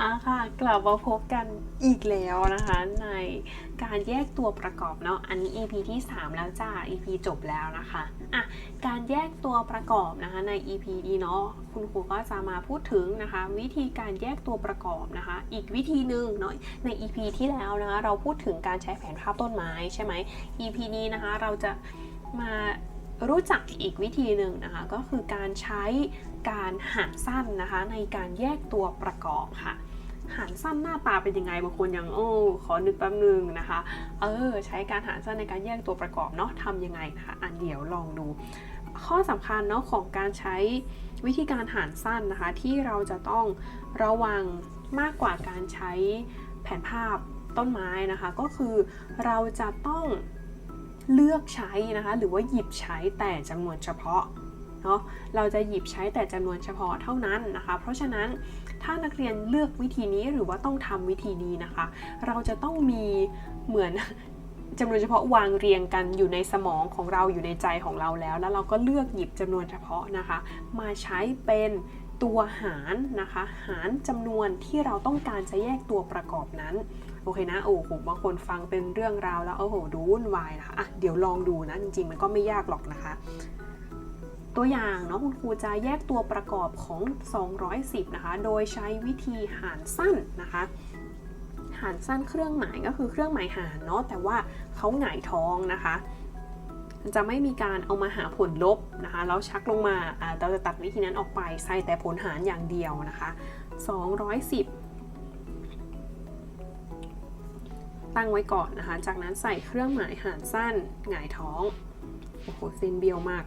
อะค่ะกลับมาพบกันอีกแล้วนะคะในการแยกตัวประกอบเนาะอันนี้ EP ที่ 3 แล้วจ้า EP จบแล้วนะคะอะการแยกตัวประกอบนะคะใน EP นี้เนาะคุณครูก็จะมาพูดถึงนะคะ วิธีการแยกตัวประกอบนะคะ อีกวิธีหนึ่งเนาะใน EP ที่แล้วนะคะเราพูดถึงการใช้แผนภาพต้นไม้ใช่ไหม EP นี้นะคะเราจะมารู้จักอีกวิธีหนึ่งนะคะ ก็คือการใช้ การหารสั้นนะคะ ในการแยกตัวประกอบค่ะ หารสั้นหน้าตาเป็นยังไงบางคนยังโอ้ขอนึกแป๊บนึงนะคะ เออ ใช้การหารสั้นในการแยกตัวประกอบเนาะทำยังไงนะคะอันเดี๋ยวลองดู ข้อสำคัญเนาะของการใช้วิธีการหารสั้นนะคะ ที่เราจะต้องระวังมากกว่าการใช้แผนภาพต้นไม้นะคะ ก็คือเราจะต้องเลือกใช้นะคะ หรือว่าหยิบใช้แต่จำนวนเฉพาะ เนาะเราจะหยิบใช้แต่จำนวนเฉพาะเท่านั้นนะคะ เพราะฉะนั้นถ้านักเรียนเลือกวิธีนี้หรือว่าต้องทำวิธีนี้นะคะ เราจะต้องมีเหมือนจำนวนเฉพาะวางเรียงกันอยู่ในสมองของเราอยู่ในใจของเราแล้ว แล้วเราก็เลือกหยิบจำนวนเฉพาะนะคะ มาใช้เป็นตัวหารนะคะ หารจำนวนที่เราต้องการจะแยกตัวประกอบนั้นโอเคนะโอ้โหบางคนฟังเป็นเรื่องราวแล้วโอ้โหดูวุ่นวายนะคะอะเดี๋ยวลองดูนะจริงๆมันก็ไม่ยากหรอกนะคะ ตัวอย่างเนาะคุณครูจะแยกตัวประกอบของ 210 นะคะ โดยใช้วิธีหารสั้นนะคะ หารสั้นเครื่องหมายก็คือเครื่องหมายหารเนาะแต่ว่าเขาหงายท้องนะคะ จะไม่มีการเอามาหาผลลบนะคะแล้วชักลงมาเราจะตัดวิธีนั้นออกไปใส่แต่ผลหารอย่างเดียวนะคะ 210ตั้งไว้ก่อนนะคะ จากนั้นใส่เครื่องหมายหารสั้น หงายท้อง โอ้โหเซนเบียวมาก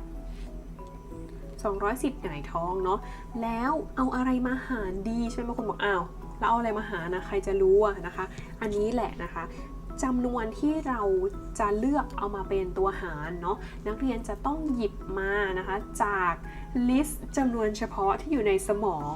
210หงายท้องเนาะแล้วเอาอะไรมาหารดีใช่ไหมบางคนบอกอ้าวแล้วเอาอะไรมาหารนะใครจะรู้อะนะคะ อันนี้แหละนะคะจำนวนที่เราจะเลือกเอามาเป็นตัวหารเนาะนักเรียนจะต้องหยิบมานะคะจากลิสต์จำนวนเฉพาะที่อยู่ในสมอง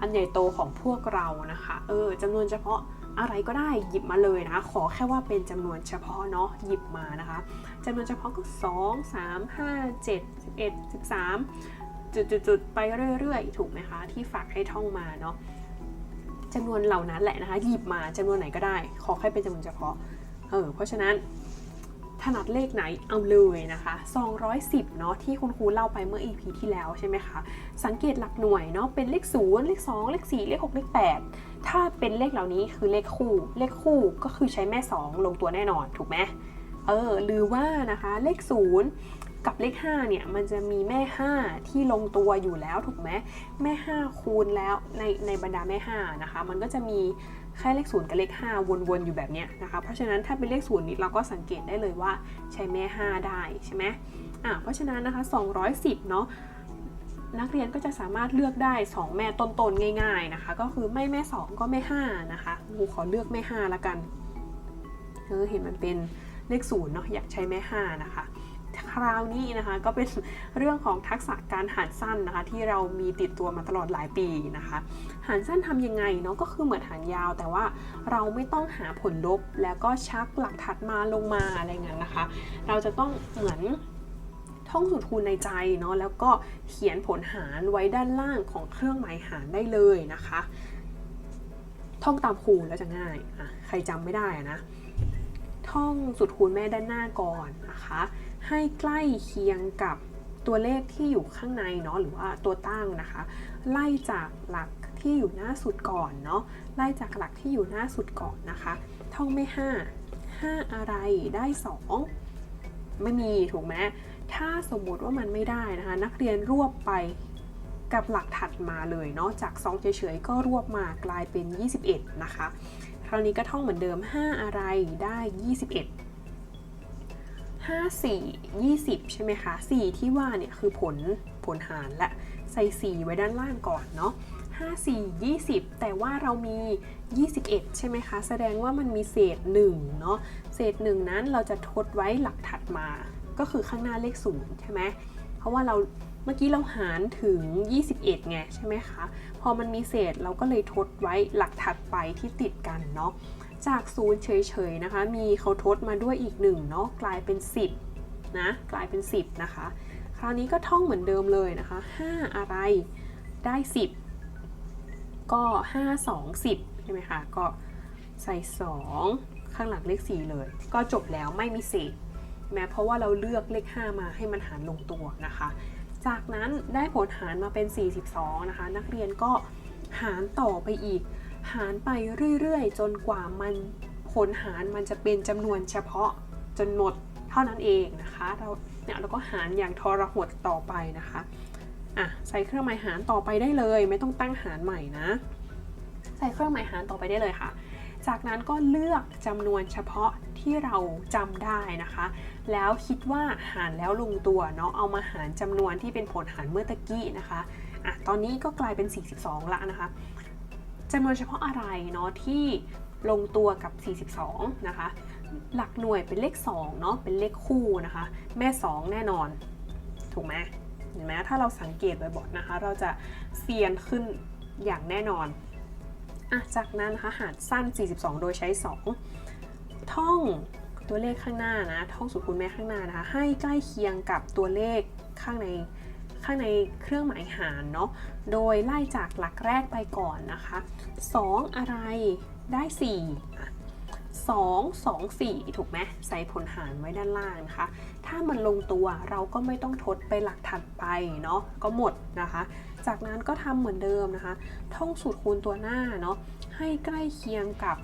อันใหญ่โตของพวกเรานะคะเออจำนวนเฉพาะอะไรก็ได้หยิบมาเลยนะขอแค่ว่าเป็นจำนวนเฉพาะเนาะหยิบมานะคะจำนวนเฉพาะก็ 2 3 5 7 11 13 จุดๆๆไปเรื่อยๆ ถูกไหมคะ ที่ฝากให้ท่องมาเนาะจำนวนเหล่านั้นแหละนะคะ หยิบมาจำนวนไหนก็ได้ ขอแค่เป็นจำนวนเฉพาะเออเพราะฉะนั้นถนัดเลขไหนเอาเลยนะคะ 210 เนาะที่คุณครูเล่าไปเมื่อ EP ที่แล้วใช่ไหมคะ สังเกตหลักหน่วยเนาะเป็นเลข 0 เลข 2 เลข 4 เลข 6 เลข 8 ถ้าเป็นเลขเหล่านี้คือเลขคู่ เลขคู่ก็คือใช้แม่ 2 ลงตัวแน่นอนถูกไหมเออหรือว่านะคะเลข 0 กับเลข5เนี่ยมันจะมีแม่ 5 ที่ลงตัวอยู่แล้วถูกไหมแม่ 5 คูณแล้วในในบรรดาแม่ 5 นะคะ มันก็จะมีแค่เลข0กับเลข 5 วนๆ อยู่แบบเนี้ยนะคะ เพราะฉะนั้นถ้าเป็นเลข0นี้เราก็สังเกตได้เลยว่าใช้แม่ 5 ได้ใช่ไหมอ่าเพราะฉะนั้นนะคะ 210 เนาะนักเรียนก็จะสามารถเลือกได้ 2 แม่ต้นๆ ง่าย ๆนะคะ ก็คือไม่แม่ 2 ก็แม่ 5 นะคะครูขอเลือกแม่ 5 ละกันเออเห็นมันเป็นเลข0เนาะอยากใช้แม่ 5 นะคะ คราวนี้นะคะ ก็เป็นเรื่องของทักษะการหารสั้นนะคะ ที่เรามีติดตัวมาตลอดหลายปีนะคะหารสั้นทำยังไงเนาะก็คือเหมือนหารยาว แต่ว่าเราไม่ต้องหาผลลบแล้วก็ชักหลักถัดมาลงมาอะไรเงี้ยนะคะ เราจะต้องเหมือนท่องสูตรคูณในใจเนาะแล้วก็เขียนผลหารไว้ด้านล่างของเครื่องหมายหารได้เลยนะคะ ท่องตามครูแล้วจะง่ายอะใครจำไม่ได้อะนะ ท่องสูตรคูณแม่ด้านหน้าก่อนนะคะ ให้ใกล้เคียงกับตัวเลขที่อยู่ข้างในเนาะหรือว่าตัวตั้งนะคะ ไล่จากหลักที่อยู่หน้าสุดก่อนเนาะไล่จากหลักที่อยู่หน้าสุดก่อนนะคะท่องไม่ 5 5 อะไรได้ 2 ไม่มีถูกไหมถ้าสมมุติว่ามันไม่ได้นะคะ นักเรียนรวบไปกับหลักถัดมาเลยเนาะจาก 2 เฉยๆ ก็รวบมากลายเป็น 21 นะคะ คราวนี้ก็ท่องเหมือนเดิม 5 อะไรได้ 21 5 4 20 ใช่ไหมคะ 4 ที่ว่าเนี่ยคือผลผลหารและใส่ 4 ไว้ด้านล่างก่อนเนาะ5 4 20 แต่ว่าเรามี 21 ใช่ไหมคะ แสดงว่ามันมีเศษ1เนาะเศษ 1 นั้นเราจะทดไว้หลักถัดมา ก็คือข้างหน้าเลข0ใช่ไหมเพราะว่าเราเมื่อกี้เราหารถึง 21 ไงใช่ไหมคะ พอมันมีเศษเราก็เลยทดไว้หลักถัดไปที่ติดกันเนาะ จากศูนย์เฉยๆนะคะ มีเขาทดมาด้วยอีกหนึ่งเนาะกลายเป็น 10นะกลายเป็น 10 นะคะ คราวนี้ก็ท่องเหมือนเดิมเลยนะคะ 5 อะไรได้ 10 ก็ 5 2 10ช่ไหมคะ ก็ใส่ 2 ข้างหลังเลข 4 เลย ก็จบแล้วไม่มีเศษแม้เพราะว่าเราเลือกเลข 5 มาให้มันหารลงตัวนะคะ จากนั้นได้ผลหารมาเป็น 42 นะคะ นักเรียนก็หารต่อไปอีก หารไปเรื่อยๆ จนกว่ามันผลหารมันจะเป็นจำนวนเฉพาะจนหมดเท่านั้นเองนะคะเราเนี่ยเราก็หารอย่างทรหดต่อไปนะคะอะใส่เครื่องหมายหารต่อไปได้เลย ไม่ต้องตั้งหารใหม่นะ ใส่เครื่องหมายหารต่อไปได้เลยค่ะ จากนั้นก็เลือกจำนวนเฉพาะที่เราจำได้นะคะ แล้วคิดว่าหารแล้วลงตัวเนาะเอามาหารจำนวนที่เป็นผลหารเมื่อตะกี้นะคะอะตอนนี้ก็กลายเป็น 42 ละนะคะ จำนวนเฉพาะอะไรเนาะที่ลงตัวกับ 42 นะคะ หลักหน่วยเป็นเลข2เนาะเป็นเลขคู่นะคะ แม่ 2 แน่นอน ถูกไหมเห็นไหมถ้าเราสังเกตบ่อยๆนะคะ เราจะเซียนขึ้นอย่างแน่นอนอะจากนั้นนะคะหารสั้น 42 โดยใช้ 2 ท่องตัวเลขข้างหน้านะ ท่องสูตรคูณแม่ข้างหน้านะคะ ให้ใกล้เคียงกับตัวเลขข้างใน ข้างในเครื่องหมายหารเนาะ โดยไล่จากหลักแรกไปก่อนนะคะ 2 อะไรได้4อะ2 2 4 ถูกไหมใส่ผลหารไว้ด้านล่างนะคะ ถ้ามันลงตัวเราก็ไม่ต้องทดไปหลักถัดไปเนาะก็หมดนะคะ จากนั้นก็ทำเหมือนเดิมนะคะ ท่องสูตรคูณตัวหน้าเนาะให้ใกล้เคียงกับ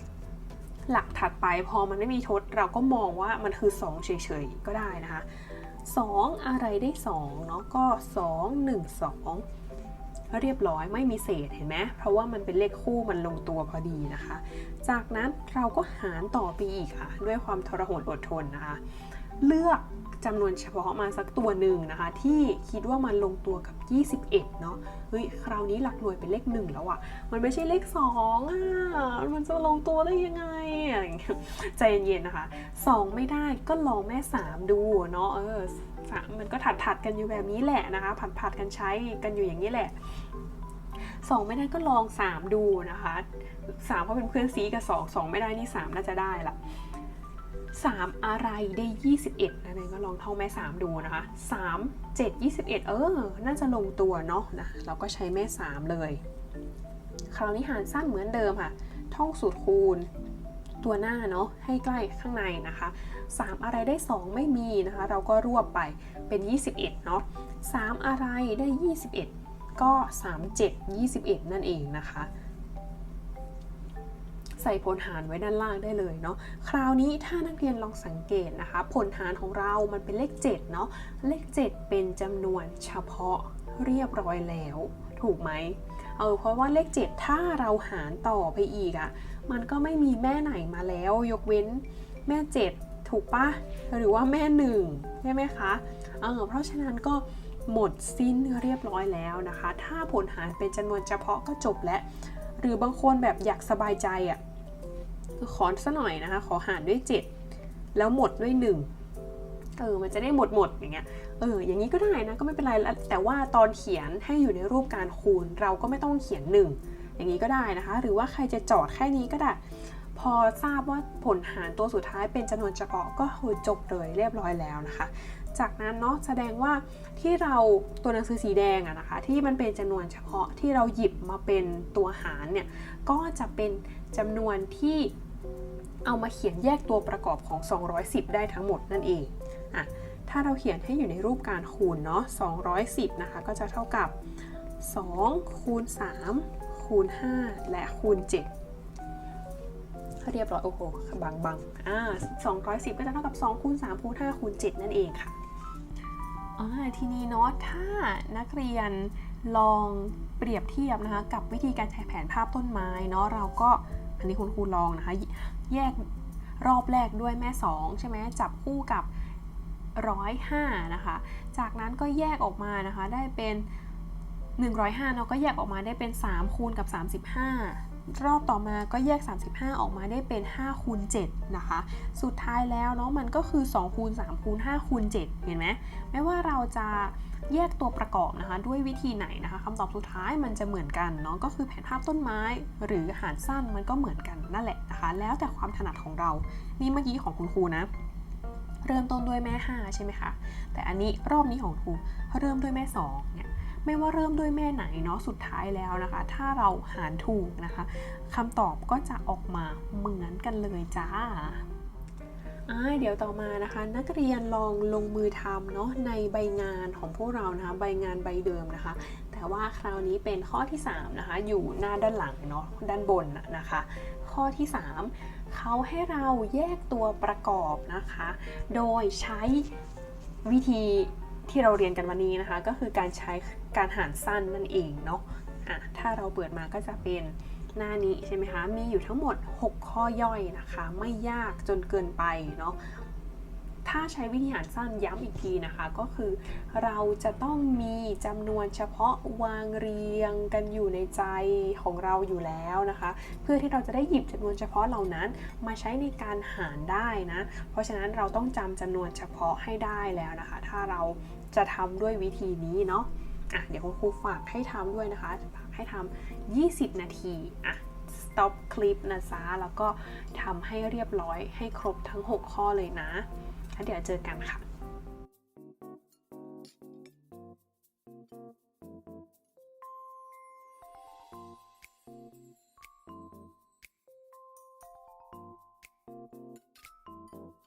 หลักถัดไป พอมันไม่มีทดเราก็มองว่ามันคือ 2 เฉยๆ ก็ได้นะคะ 2 อะไรได้2เนาะก็ 2 1 2 เรียบร้อยไม่มีเศษเห็นไหมเพราะว่ามันเป็นเลขคู่มันลงตัวพอดีนะคะ จากนั้นเราก็หารต่อไปอีกค่ะ ด้วยความทรหดอดทนนะคะ เลือกจำนวนเฉพาะมาสักตัวหนึ่งนะคะ ที่คิดว่ามันลงตัวกับ 21 เนาะเฮ้ยคราวนี้หลักหน่วยเป็นเลขหนึ่งแล้วอะ่ะ มันไม่ใช่เลข2อะมันจะลงตัวได้ยังไงอะไรเงี้ยใจเย็นๆนะคะ 2 ไม่ได้ก็ลองแม่ 3 ดูเนาะเออสามมันก็ถัดถัดๆกันอยู่แบบนี้แหละนะคะ ผัดผัดๆกันใช้กันอยู่อย่างนี้แหละ 2 ไม่ได้ก็ลอง 3 ดูนะคะ 3 เพราะเป็นเพื่อนซีกับ 2 2 ไม่ได้นี่ 3 น่าจะได้ละ 3 อะไรได้ 21นะเนี่ยก็ลองท่องแม่ 3 ดูนะคะ 3 7 21 เออ น่าจะลงตัวเนาะนะเราก็ใช้แม่ 3 เลย คราวนี้หารสั้นเหมือนเดิมค่ะ ท่องสูตรคูณตัวหน้าเนาะให้ใกล้ข้างในนะคะ 3 อะไรได้ 2 ไม่มีนะคะ เราก็รวบไปเป็น 21 เนาะ3 อะไรได้ 21 ก็ 3 7 21 นั่นเองนะคะ ใส่ผลหารไว้ด้านล่างได้เลยเนาะคราวนี้ถ้านักเรียนลองสังเกตนะคะ ผลหารของเรามันเป็นเลข 7 เนาะเลข 7 เป็นจำนวนเฉพาะเรียบร้อยแล้ว ถูกไหมเออเพราะว่าเลข 7 ถ้าเราหารต่อไปอีกอะ่ะมันก็ไม่มีแม่ไหนมาแล้ว ยกเว้นแม่ 7 ถูกปะหรือว่าแม่1ใช่ไหมคะเออเพราะฉะนั้นก็หมดสิ้นเรียบร้อยแล้วนะคะ ถ้าผลหารเป็นจำนวนเฉพาะก็จบแล้ว หรือบางคนแบบอยากสบายใจอะ่ะ ขอซะหน่อยนะคะ ขอหารด้วย 7 แล้วหมดด้วย 1 เออ มันจะได้หมดหมดอย่างเงี้ย เออ อย่างนี้ก็ได้นะ ก็ไม่เป็นไร แต่ว่าตอนเขียนให้อยู่ในรูปการคูณ เราก็ไม่ต้องเขียน 1 อย่างนี้ก็ได้นะคะ หรือว่าใครจะจอดแค่นี้ก็ได้ พอทราบว่าผลหารตัวสุดท้ายเป็นจำนวนเฉพาะก็คือจบเลยเรียบร้อยแล้วนะคะ จากนั้นเนาะแสดงว่าที่เราตัวหนังสือสีแดงอะนะคะ ที่มันเป็นจำนวนเฉพาะที่เราหยิบมาเป็นตัวหารเนี่ย ก็จะเป็นจำนวนที่ เอามาเขียนแยกตัวประกอบของ 210 ได้ทั้งหมดนั่นเองอะถ้าเราเขียนให้อยู่ในรูปการคูณเนาะ210 นะคะ ก็จะเท่ากับ 2 คูณ 3 คูณ 5 และคูณ 7 เรียบร้อย โอ้โห บางบางอ่า210 ก็จะเท่ากับ 2 คูณ 3 คูณ 5 คูณ 7 นั่นเองค่ะอ่าทีนี้เนาะถ้านักเรียนลองเปรียบเทียบนะคะ กับวิธีการใช้แผนภาพต้นไม้เนาะเราก็อันนี้คุณครูลองนะคะ แยกรอบแรกด้วยแม่ 2 ใช่ไหมจับคู่กับ 105 นะคะ จากนั้นก็แยกออกมานะคะได้เป็น 105 เราก็แยกออกมาได้เป็น 3 คูณกับ 35 รอบต่อมาก็แยก 35 ออกมาได้เป็น5คูณ7นะคะ สุดท้ายแล้วเนาะมันก็คือ2คูณ3คูณ5คูณ7เห็นไหมไม่ว่าเราจะแยกตัวประกอบนะคะ ด้วยวิธีไหนนะคะคำตอบสุดท้ายมันจะเหมือนกันเนาะก็คือแผนภาพต้นไม้ หรือหารสั้นมันก็เหมือนกันนั่นแหละนะคะ แล้วแต่ความถนัดของเรา นี่เมื่อกี้ของคุณครูนะ เริ่มต้นด้วยแม่ 5 ใช่ไหมคะแต่อันนี้รอบนี้ของครูเริ่มด้วยแม่2เนี่ย ไม่ว่าเริ่มด้วยแม่ไหนเนาะสุดท้ายแล้วนะคะ ถ้าเราหารถูกนะคะคำตอบก็จะออกมาเหมือนกันเลยจ้าอ่าเดี๋ยวต่อมานะคะ นักเรียนลองลงมือทำเนาะในใบงานของพวกเรานะคะใบงานใบเดิมนะคะ แต่ว่าคราวนี้เป็นข้อที่ 3 นะคะ อยู่หน้าด้านหลังเนาะด้านบนน่ะนะคะ ข้อที่ 3เขาให้เราแยกตัวประกอบนะคะ โดยใช้วิธี ที่เราเรียนกันวันนี้นะคะ ก็คือการใช้การหารสั้นนั่นเองเนาะอะถ้าเราเปิดมาก็จะเป็นหน้านี้ใช่ไหมคะ มีอยู่ทั้งหมด 6 ข้อย่อยนะคะ ไม่ยากจนเกินไปเนาะถ้าใช้วิธีหารสั้นย้ำอีกทีนะคะ ก็คือเราจะต้องมีจำนวนเฉพาะวางเรียงกันอยู่ในใจของเราอยู่แล้วนะคะ เพื่อที่เราจะได้หยิบจำนวนเฉพาะเหล่านั้นมาใช้ในการหารได้นะ เพราะฉะนั้นเราต้องจำจำนวนเฉพาะให้ได้แล้วนะคะ ถ้าเรา จะทำด้วยวิธีนี้เนาะอะเดี๋ยวคุณครูฝากให้ทำด้วยนะคะฝากให้ทำ20 นาทีอะ stop คลิปนะจ๊ะแล้วก็ทำให้เรียบร้อยให้ครบทั้ง 6 ข้อเลยนะแล้วเดี๋ยวเจอกันค่ะ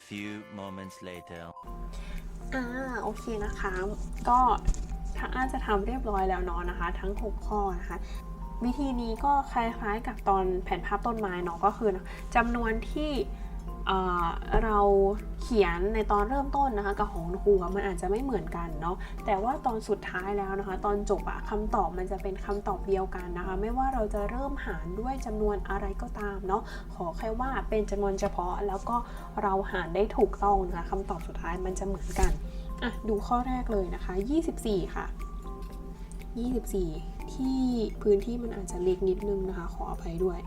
Few moments later. อ่าโอเคนะคะ ก็ถ้าอาจจะทำเรียบร้อยแล้วเนาะนะคะ ทั้ง 6 ข้อนะคะ วิธีนี้ก็คล้ายๆกับตอนแผนภาพต้นไม้เนาะก็คือจำนวนที่ เเราเขียนในตอนเริ่มต้นนะคะกับของครูมันอาจจะไม่เหมือนกันเนาะแต่ว่าตอนสุดท้ายแล้วนะคะ ตอนจบอะคำตอบมันจะเป็นคำตอบเดียวกันนะคะ ไม่ว่าเราจะเริ่มหารด้วยจำนวนอะไรก็ตามเนาะขอแค่ว่าเป็นจำนวนเฉพาะแล้วก็เราหารได้ถูกต้องนะคะคำตอบสุดท้ายมันจะเหมือนกันอะดูข้อแรกเลยนะคะ 24 ค่ะ 24 ที่พื้นที่มันอาจจะเล็กนิดนึงนะคะ ขออภัยด้วย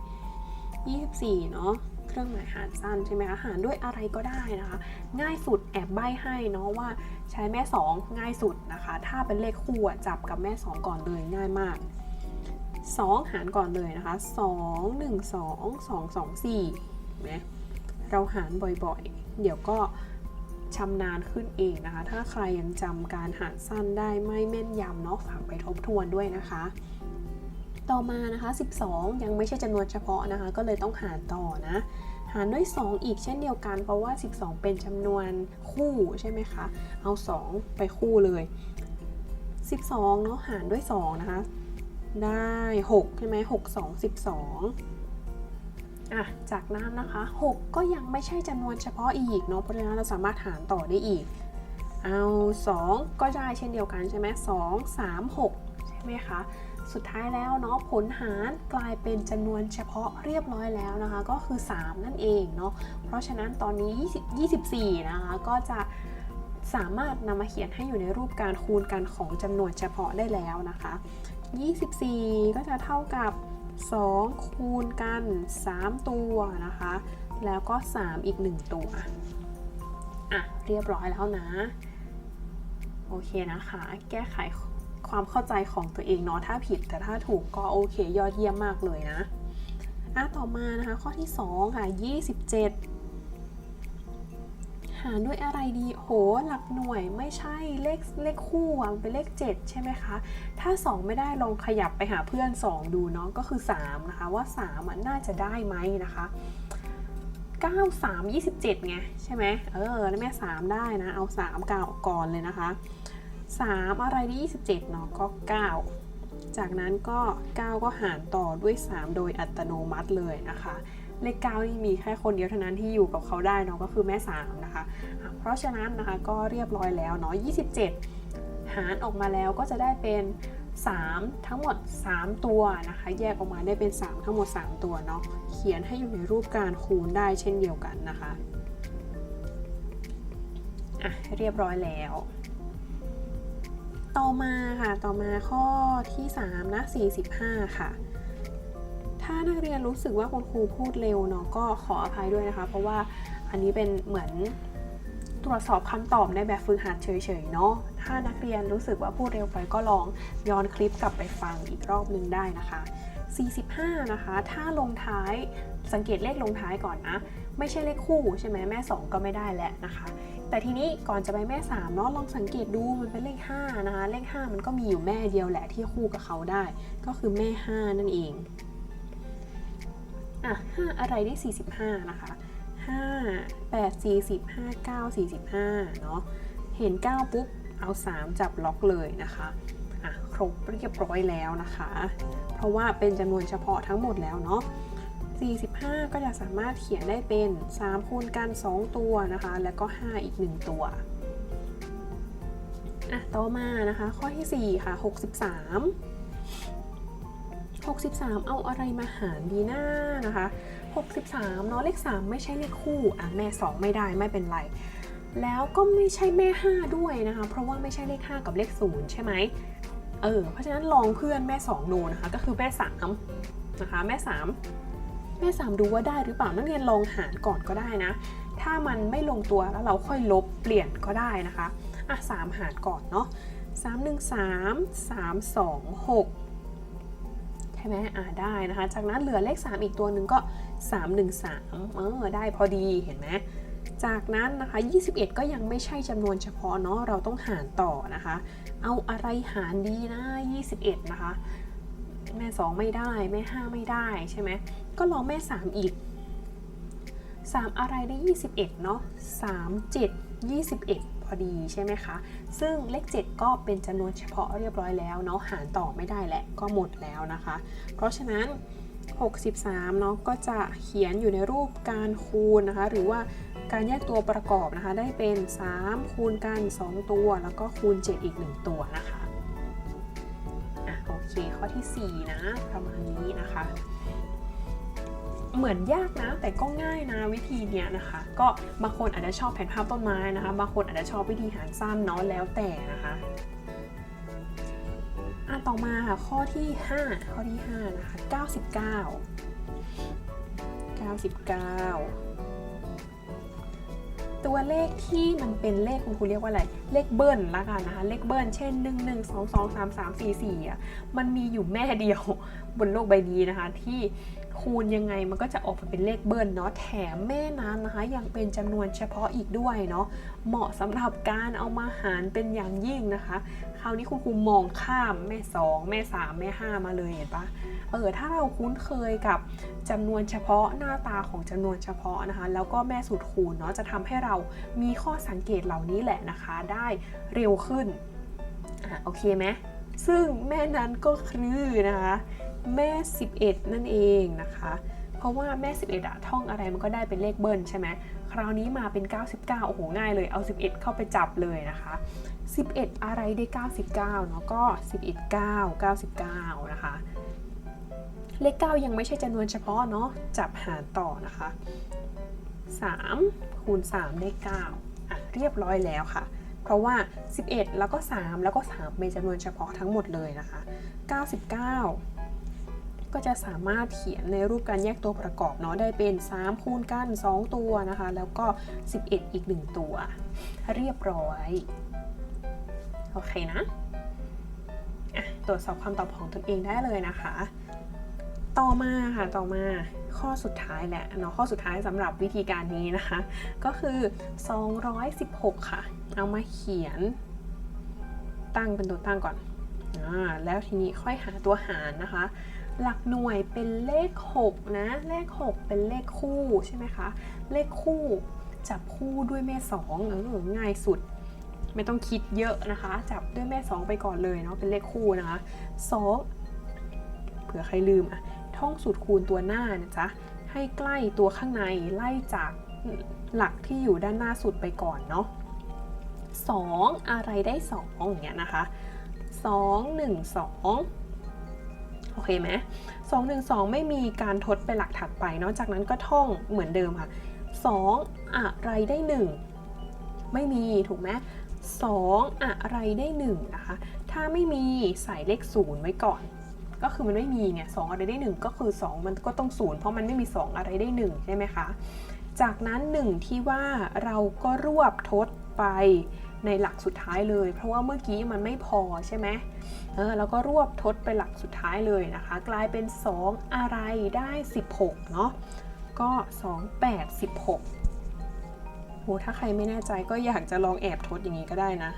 24 เนาะ เครื่องหมายหารสั้นใช่ไหมคะหารด้วยอะไรก็ได้นะคะ ง่ายสุดแอบใบให้เนาะว่าใช้แม่ 2 ง่ายสุดนะคะ ถ้าเป็นเลขคู่จับกับแม่ 2 ก่อนเลยง่ายมาก 2 หารก่อนเลยนะคะ 2 1 2 2 2 4เห็นไหมเราหารบ่อยๆ เดี๋ยวก็ชำนาญขึ้นเองนะคะ ถ้าใครยังจำการหารสั้นได้ไม่แม่นยำเนาะฝากไปทบทวนด้วยนะคะ ต่อมานะคะ 12 ยังไม่ใช่จำนวนเฉพาะนะคะ ก็เลยต้องหารต่อนะ หารด้วย 2 อีกเช่นเดียวกัน เพราะว่า 12 เป็นจำนวนคู่ใช่ไหมคะ เอา 2 ไปคู่เลย 12 เนาะหารด้วย 2 นะคะ ได้ 6 ใช่ไหม6 2 12อะจากนั้นนะคะ 6 ก็ยังไม่ใช่จำนวนเฉพาะอีกเนาะเพราะฉะนั้นเราสามารถหารต่อได้อีก เอา 2 ก็ได้เช่นเดียวกันใช่ไหม2 3 6ใช่ไหมคะ สุดท้ายแล้วเนาะผลหารกลายเป็นจำนวนเฉพาะเรียบร้อยแล้วนะคะ ก็คือ 3 นั่นเองเนาะเพราะฉะนั้นตอนนี้ 20 24 นะคะก็จะสามารถนำมาเขียนให้อยู่ในรูปการคูณกันของจำนวนเฉพาะได้แล้วนะคะ 24 ก็จะเท่ากับ 2 คูณกัน 3 ตัวนะคะ แล้วก็ 3 อีก 1 ตัว อะ เรียบร้อยแล้วนะ โอเคนะคะ แก้ไข ความเข้าใจของตัวเองเนาะถ้าผิดแต่ถ้าถูกก็โอเค ยอดเยี่ยมมากเลยนะอะต่อมานะคะ ข้อที่ 2 ค่ะ 27 หารด้วยอะไรดีโหหลักหน่วยไม่ใช่เลขเลขคู่อะมันเป็นเลข 7 ใช่ไหมคะ ถ้า 2 ไม่ได้ลองขยับไปหาเพื่อน 2 ดูเนาะก็คือ 3 นะคะ ว่า3อะน่าจะได้ไหมนะคะ9 3 27 ไง ใช่ไหมเออ แล้วแม่ 3 ได้นะ เอา3ก่าก่อนเลยนะคะ 3 อะไรที่27เนาะก็ 9 จากนั้นก็ 9 ก็หารต่อด้วย 3 โดยอัตโนมัติเลยนะคะ เลข 9 นี่มีแค่คนเดียวเท่านั้นที่อยู่กับเขาได้เนาะก็คือแม่ 3 นะคะ เพราะฉะนั้นนะคะก็เรียบร้อยแล้วเนาะ27 หารออกมาแล้วก็จะได้เป็น 3 ทั้งหมด 3 ตัวนะคะ แยกออกมาได้เป็น 3 ทั้งหมด 3 ตัวเนาะเขียนให้อยู่ในรูปการคูณได้เช่นเดียวกันนะคะอะเรียบร้อยแล้ว ต่อมาค่ะ ต่อมาข้อที่ 3 นะ 45 ค่ะ ถ้านักเรียนรู้สึกว่าคุณครูพูดเร็วเนาะก็ขออภัยด้วยนะคะ เพราะว่าอันนี้เป็นเหมือนตรวจสอบคำตอบในแบบฝึกหัดเฉยๆเนาะ ถ้านักเรียนรู้สึกว่าพูดเร็วไปก็ลองย้อนคลิปกลับไปฟังอีกรอบนึงได้นะคะ 45 นะคะ ถ้าลงท้าย สังเกตเลขลงท้ายก่อนนะ ไม่ใช่เลขคู่ใช่ไหมแม่ 2 ก็ไม่ได้แล้วนะคะ แต่ทีนี้ก่อนจะไปแม่3เนาะลองสังเกตดูมันเป็นเลข5นะคะเลข 5 มันก็มีอยู่แม่เดียวแหละที่คู่กับเขาได้ ก็คือแม่ 5 นั่นเองอะ5อะไรได้ 45 นะคะ 5 8 40 5 9 45 เนาะเห็น 9 ปุ๊บ เอา 3 จับล็อกเลยนะคะอะครบเรียบร้อยแล้วนะคะ เพราะว่าเป็นจำนวนเฉพาะทั้งหมดแล้วเนาะ 45 ก็จะสามารถเขียนได้เป็น 3 คูณกัน 2 ตัวนะคะ แล้วก็ 5 อีก 1 ตัวอะต่อมานะคะ ข้อที่ 4 ค่ะ 63 63 เอาอะไรมาหารดีหน้านะคะ 63เนาะเลข 3 ไม่ใช่เลขคู่อะแม่ 2 ไม่ได้ไม่เป็นไร แล้วก็ไม่ใช่แม่ 5 ด้วยนะคะ เพราะว่าไม่ใช่เลข 5 กับเลข 0 ใช่ไหมเออเพราะฉะนั้นลองเพื่อนแม่ 2 ดูนะคะ ก็คือแม่ 3 นะคะ แม่ 3 แม่3ดูว่าได้หรือเปล่านักเรียนลองหารก่อนก็ได้นะ ถ้ามันไม่ลงตัวแล้วเราค่อยลบเปลี่ยนก็ได้นะคะอะ3หารก่อนเนาะ3 1 3 3 2 6ใช่ไหมอ่าได้นะคะ จากนั้นเหลือเลข 3 อีกตัวหนึ่งก็ 3 1 3เออได้พอดีเห็นไหมจากนั้นนะคะ 21 ก็ยังไม่ใช่จำนวนเฉพาะเนาะเราต้องหารต่อนะคะ เอาอะไรหารดีนะ 21 นะคะ แม่ 2 ไม่ได้ แม่ 5 ไม่ได้ใช่ไหม ก็ลองแม่ 3 อีก 3 อะไรได้ 21 เนาะ3 7 21 พอดีใช่ไหมคะ ซึ่งเลข 7 ก็เป็นจำนวนเฉพาะเรียบร้อยแล้วเนาะหารต่อไม่ได้แหละก็หมดแล้วนะคะ เพราะฉะนั้น 63 เนาะก็จะเขียนอยู่ในรูปการคูณนะคะ หรือว่าการแยกตัวประกอบนะคะ ได้เป็น 3 คูณกัน 2 ตัว แล้วก็คูณ 7 อีก 1 ตัวนะคะอะโอเค ข้อที่ 4 นะ ประมาณนี้นะคะ เหมือนยากนะ แต่ก็ง่ายนะวิธีเนี้ยนะคะ ก็บางคนอาจจะชอบแผนภาพต้นไม้นะคะ บางคนอาจจะชอบวิธีหารสั้นเนาะแล้วแต่นะคะอะต่อมาค่ะข้อที่ 5 ข้อที่5นะคะ99 99ตัวเลขที่มันเป็นเลขคุณครูเรียกว่าอะไร เลขเบิ้ลละกันนะคะ เลขเบิ้ลเช่น 1 1 2 2 3 3 4 4อะมันมีอยู่แม่เดียวบนโลกใบนี้นะคะ ที่ คูณยังไงมันก็จะออกมาเป็นเลขเบิ้ลเนาะแถมแม่นั้นนะคะยังเป็นจำนวนเฉพาะอีกด้วยเนาะเหมาะสำหรับการเอามาหารเป็นอย่างยิ่งนะคะ คราวนี้คุณครูมองข้ามแม่ 2 แม่ 3 แม่ 5 มาเลยเห็นปะเออถ้าเราคุ้นเคยกับจำนวนเฉพาะหน้าตาของจำนวนเฉพาะนะคะ แล้วก็แม่สูตรคูณเนาะจะทำให้เรามีข้อสังเกตเหล่านี้แหละนะคะ ได้เร็วขึ้นอะโอเคไหมซึ่งแม่นั้นก็คือนะคะ แม่ 11 นั่นเองนะคะ เพราะว่าแม่ 11อะท่องอะไรมันก็ได้เป็นเลขเบิ้ลใช่ไหมคราวนี้มาเป็น 99 โอ้โห ง่ายเลย เอา 11 เข้าไปจับเลยนะคะ 11 อะไรได้ 99เนาะก็ 11 9 99 นะคะ เลข 9 ยังไม่ใช่จำนวนเฉพาะเนาะ จับหารต่อนะคะ 3 คูณ 3 ได้ 9 อะ เรียบร้อยแล้วค่ะ เพราะว่า 11 แล้วก็ 3 แล้วก็ 3 เป็นจำนวนเฉพาะทั้งหมดเลยนะคะ 99 ก็จะสามารถเขียนในรูปการแยกตัวประกอบเนาะได้เป็น 3 คูณกัน 2 ตัวนะคะ แล้วก็ 11 อีก 1 ตัว เรียบร้อย โอเคนะะตรวจสอบคำตอบของตนเองได้เลยนะคะ ต่อมาค่ะต่อมาข้อสุดท้ายแหละเนาะข้อสุดท้ายสำหรับวิธีการนี้นะคะ ก็คือ 216 ค่ะ เอามาเขียนตั้งเป็นตัวตั้งก่อนอ่าแล้วทีนี้ค่อยหาตัวหารนะคะ หลักหน่วยเป็นเลข 6 นะ เลข 6 เป็นเลขคู่ใช่ไหมคะ เลขคู่จับคู่ด้วยแม่2เออง่ายสุด ไม่ต้องคิดเยอะนะคะ จับด้วยแม่2ไปก่อนเลยเนาะเป็นเลขคู่นะคะ2เผื่อใครลืมอะท่องสูตรคูณตัวหน้านะจ๊ะให้ใกล้ตัวข้างในไล่จากหลักที่อยู่ด้านหน้าสุดไปก่อนเนาะ2 อะไรได้2อย่างเงี้ยนะคะ 2 1 2 โอเคไหม2 1 2ไม่มีการทดไปหลักถัดไปเนาะจากนั้นก็ท่องเหมือนเดิมค่ะ2อะไรได้1ไม่มีถูกไหม2อะไรได้1นะคะ ถ้าไม่มีใส่เลข0ไว้ก่อน ก็คือมันไม่มีเนี่ย2อะไรได้1ก็คือ 2 มันก็ต้อง0เพราะมันไม่มี 2 อะไรได้1ใช่ไหมคะจากนั้น 1 ที่ว่าเราก็รวบทดไป ในหลักสุดท้ายเลย เพราะว่าเมื่อกี้มันไม่พอใช่ไหมเออแล้วก็รวบทดไปหลักสุดท้ายเลยนะคะ กลายเป็น 2 อะไรได้ 16 เนาะก็ 2 8 16โหถ้าใครไม่แน่ใจก็อยากจะลองแอบทดอย่างนี้ก็ได้นะ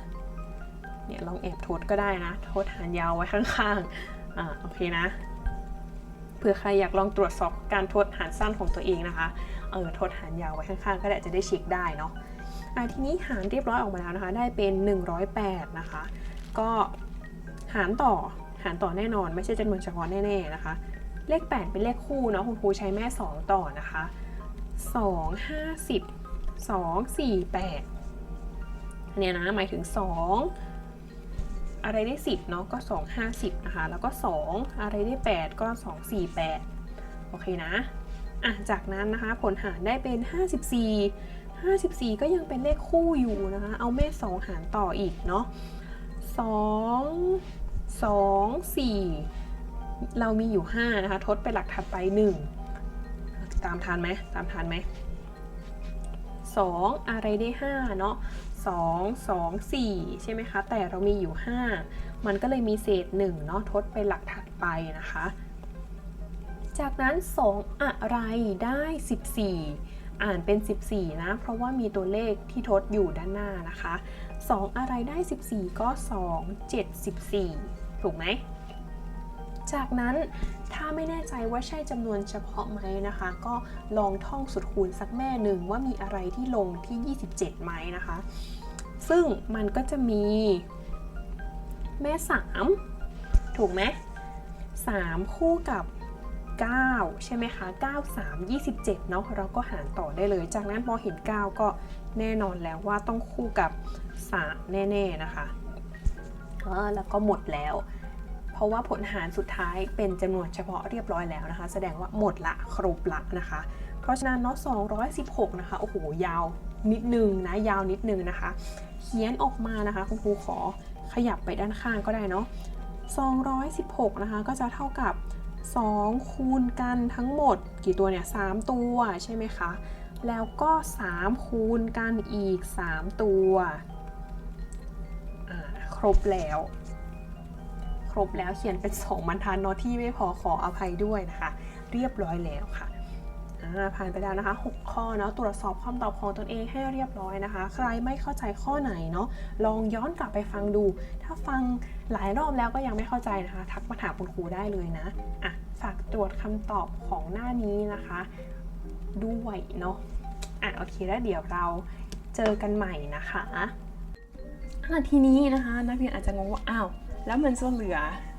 เนี่ยลองแอบทดก็ได้นะ ทดหารยาวไว้ข้างๆ อ่าโอเคนะเผื่อใครอยากลองตรวจสอบการทดหารสั้นของตัวเองนะคะ เออทดหารยาวไว้ข้างๆ ก็ได้จะได้เช็คได้เนาะอะ ทีนี้หารเรียบร้อยออกมาแล้วนะคะ ได้เป็น 108 นะคะ ก็หารต่อหารต่อแน่นอน ไม่ใช่จำนวนเฉพาะแน่ๆนะคะ เลข 8 เป็นเลขคู่เนาะคุณครูใช้แม่ 2 ต่อนะคะ 2 50 2 4 8เนี่ยนะหมายถึง 2 อะไรได้ 10เนาะก็ 2 50นะคะแล้วก็ 2 อะไรได้ 8 ก็ 2 4 8 โอเคนะอะจากนั้นนะคะผลหารได้เป็น 54 54 ก็ยังเป็นเลขคู่อยู่นะคะ เอาแม่ 2 หารต่ออีกเนาะ2 2 4 เรามีอยู่ 5 นะคะ ทดไปหลักถัดไป 1 ตามทันไหมตามทันไหม2 อะไรได้ 5 เนาะ2 2 4 ใช่ไหมคะ แต่เรามีอยู่ 5 มันก็เลยมีเศษ 1 เนาะ ทดไปหลักถัดไปนะคะ จากนั้น 2 อะไรได้ 14 อ่านเป็น 14 นะ เพราะว่ามีตัวเลขที่ทดอยู่ด้านหน้านะคะ 2 อะไรได้ 14 ก็ 2 7 14 ถูกไหม จากนั้นถ้าไม่แน่ใจว่าใช่จำนวนเฉพาะไหมนะคะ ก็ลองท่องสุดคูณสักแม่หนึ่งว่ามีอะไรที่ลงที่ 27 ไหมนะคะ ซึ่งมันก็จะมีแม่ 3 ถูกไหม3คู่กับ 9 ใช่ไหมคะ 9 3 27 เนาะเราก็หารต่อได้เลย จากนั้นพอเห็น 9 ก็แน่นอนแล้วว่าต้องคู่กับ 3 แน่ ๆ นะคะเออแล้วก็หมดแล้ว เพราะว่าผลหารสุดท้ายเป็นจำนวนเฉพาะเรียบร้อยแล้วนะคะ แสดงว่าหมดละครบละนะคะ เพราะฉะนั้นเนาะ216 นะคะ โอ้โห ยาวนิดนึงนะ ยาวนิดนึงนะคะ เขียนออกมานะคะ คุณครูขอขยับไปด้านข้างก็ได้เนาะ216 นะคะ ก็จะเท่ากับ 2 คูณกันทั้งหมดกี่ตัวเนี่ย3ตัวใช่ไหมคะ แล้วก็ 3 คูณกันอีก 3 ตัวครบแล้ว ครบแล้วเขียนเป็น 2 บรรทัดเนาะที่ไม่พอขออภัยด้วยนะคะ เรียบร้อยแล้วค่ะ ผ่านไปแล้วนะคะ 6 ข้อเนาะตรวจสอบคำตอบของตนเองให้เรียบร้อยนะคะ ใครไม่เข้าใจข้อไหนเนาะลองย้อนกลับไปฟังดู ถ้าฟังหลายรอบแล้วก็ยังไม่เข้าใจนะคะ ทักมาถามคุณครูได้เลยนะอะฝากตรวจคำตอบของหน้านี้นะคะ ด้วยเนาะอะโอเคแล้วเดี๋ยวเราเจอกันใหม่นะคะะทีนี้นะคะ นักเรียนอาจจะงงว่าอ้าวแล้วมันจะเหลือ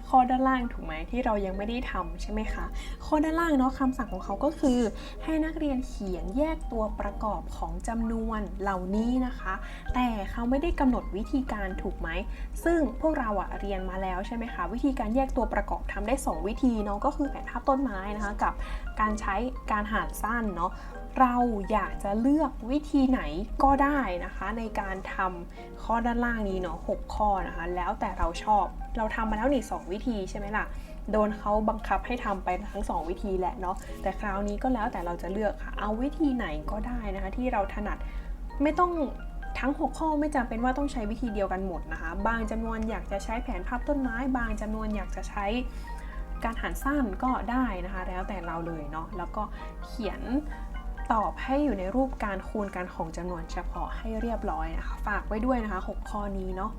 ข้อด้านล่างถูกไหมที่เรายังไม่ได้ทำใช่ไหมคะ ข้อด้านล่างเนาะคำสั่งของเขาก็คือ ให้นักเรียนเขียนแยกตัวประกอบของจำนวนเหล่านี้นะคะ แต่เขาไม่ได้กำหนดวิธีการถูกไหม ซึ่งพวกเราอะเรียนมาแล้วใช่ไหมคะ วิธีการแยกตัวประกอบทำได้ 2 วิธีเนาะก็คือแผนภาพต้นไม้นะคะ กับการใช้การหารสั้นเนาะ เราอยากจะเลือกวิธีไหนก็ได้นะคะ ในการทำข้อด้านล่างนี้เนาะหข้อนะคะ แล้วแต่เราชอบ เราทำมาแล้วนี่สองวิธีใช่ไหมล่ะ โดนเขาบังคับให้ทำไปทั้ง 2 วิธีแหละเนาะ แต่คราวนี้ก็แล้วแต่เราจะเลือกค่ะ เอาวิธีไหนก็ได้นะคะ ที่เราถนัดไม่ต้องทั้ง 6 ข้อไม่จำเป็นว่าต้องใช้วิธีเดียวกันหมดนะคะ บางจำนวนอยากจะใช้แผนภาพต้นไม้ บางจำนวนอยากจะใช้การหารสั้นก็ได้นะคะ แล้วแต่เราเลยเนาะ แล้วก็เขียน ตอบให้อยู่ในรูปการคูณกันของจำนวนเฉพาะให้เรียบร้อยนะคะ ฝากไว้ด้วยนะคะ 6 ข้อนี้เนาะ